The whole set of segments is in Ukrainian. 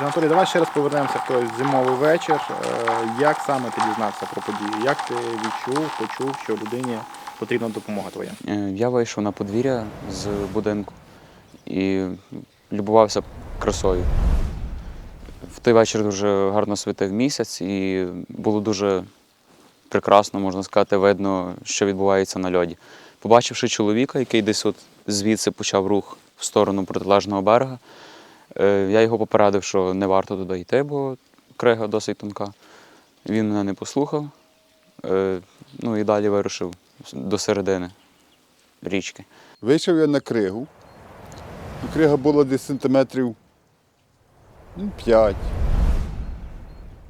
Анатолій, давай ще раз повернемося в той зимовий вечір. Е, Як саме ти дізнався про подію? Як ти відчув, почув, що людині потрібна допомога твоя? Е, Я вийшов на подвір'я з будинку і любувався красою. В той вечір дуже гарно світив місяць, і було дуже прекрасно, можна сказати, видно, що відбувається на льоді. Побачивши чоловіка, який десь от звідси почав рух в сторону протилежного берега, я його попередив, що не варто туди йти, бо крига досить тонка. Він мене не послухав. Е, Ну і далі вирушив до середини річки. Вийшов я на кригу. Крига була десь сантиметрів ну, 5.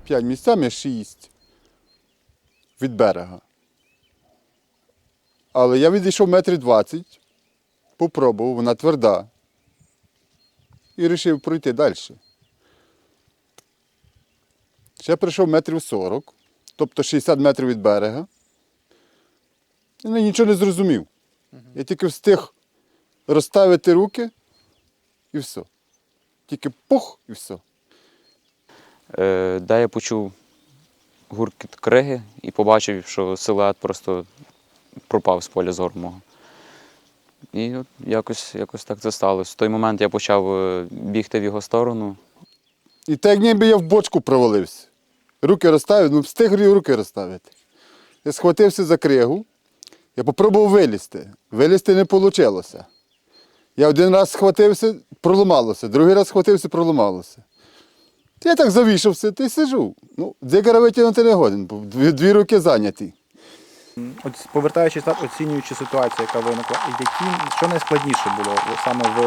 5 місцями 6 від берега. Але я відійшов метрів 20, попробував, вона тверда. І вирішив пройти далі. Ще прийшов метрів 40, тобто 60 метрів від берега. І нічого не зрозумів. Я тільки встиг розставити руки і все. Тільки пух і все. Е, Де я почув гуркіт криги і побачив, що силует просто пропав з поля зору мого. І от якось, якось так це сталося. В той момент я почав е, бігти в його сторону. І так ніби я в бочку провалився. Руки розставив, ну встиг руки розставити. Я схватився за кригу, я попробував вилізти. Вилізти не вийшло. Я один раз схватився, проламалося, другий раз схватився, проламалося. Я так завішався, й сижу. Ну, дзигара витягнути не годен, бо дві руки зайняті. От повертаючись назад, оцінюючи ситуацію, яка виникла, які, що найскладніше було саме в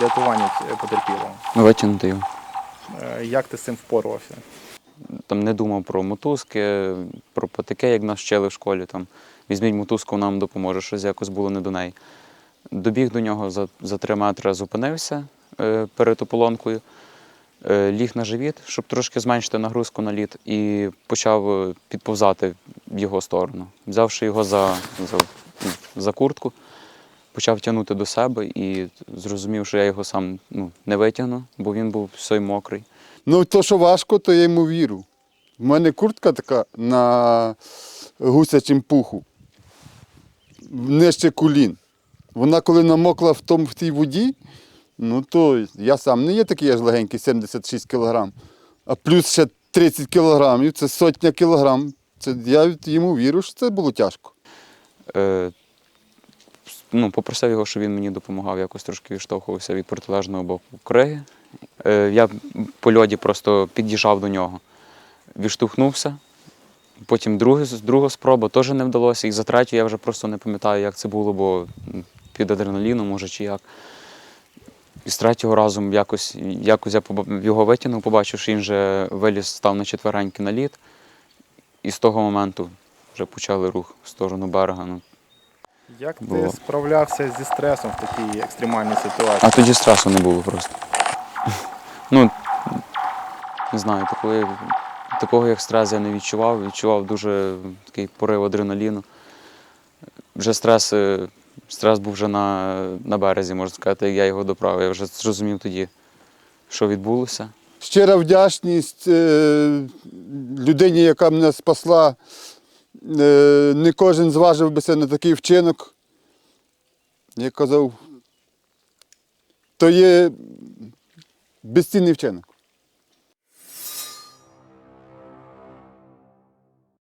рятуванні потерпілого? Витягнути його. Е, Як ти з цим впорався? Там не думав про мотузки, про патики, як нас вчили в школі. Там, візьміть мотузку, нам допоможе, щось якось було не до неї. Добіг до нього за, за три метри, зупинився е, перед ополонкою, е, ліг на живіт, щоб трошки зменшити нагрузку на лід, і почав е, підповзати в його сторону. Взявши його за, за, за куртку, почав тягнути до себе і зрозумів, що я його сам ну, не витягну, бо він був все мокрий. Ну, то, що важко, то я йому вірю. У мене куртка така на гусячим пуху, нижче колін. Вона коли намокла в, тому, в тій воді, ну то я сам не є такий я ж легенький, 76 кілограм, а плюс ще 30 кілограмів, це сотня кілограм. Це, я йому вірю, що це було тяжко. е, ну, попросив його, щоб він мені допомагав, якось трошки відштовхувався від протилежного боку криги. Е, я по льоді просто під'їжджав до нього, відштовхнувся. Потім друге, друга спроба теж не вдалося. І за третю я вже просто не пам'ятаю, як це було, бо під адреналіном, може, чи як. І з третього разу якось, якось я його витягнув, побачив, що він вже виліз, став на четвереньки на лід. І з того моменту вже почали рух в сторону берега. Ну, Як ти справлявся зі стресом в такій екстремальній ситуації? А тоді стресу не було просто. Ну, не знаю, такої, такого як стрес я не відчував. Відчував дуже такий порив адреналіну. Вже стрес, е, стрес був вже на, на березі, можна сказати, я його доправив. Я вже зрозумів тоді, що відбулося. Щира вдячність е, людині, яка мене спасла. Е, не кожен зважив би на такий вчинок. Я казав, то є безцінний вчинок.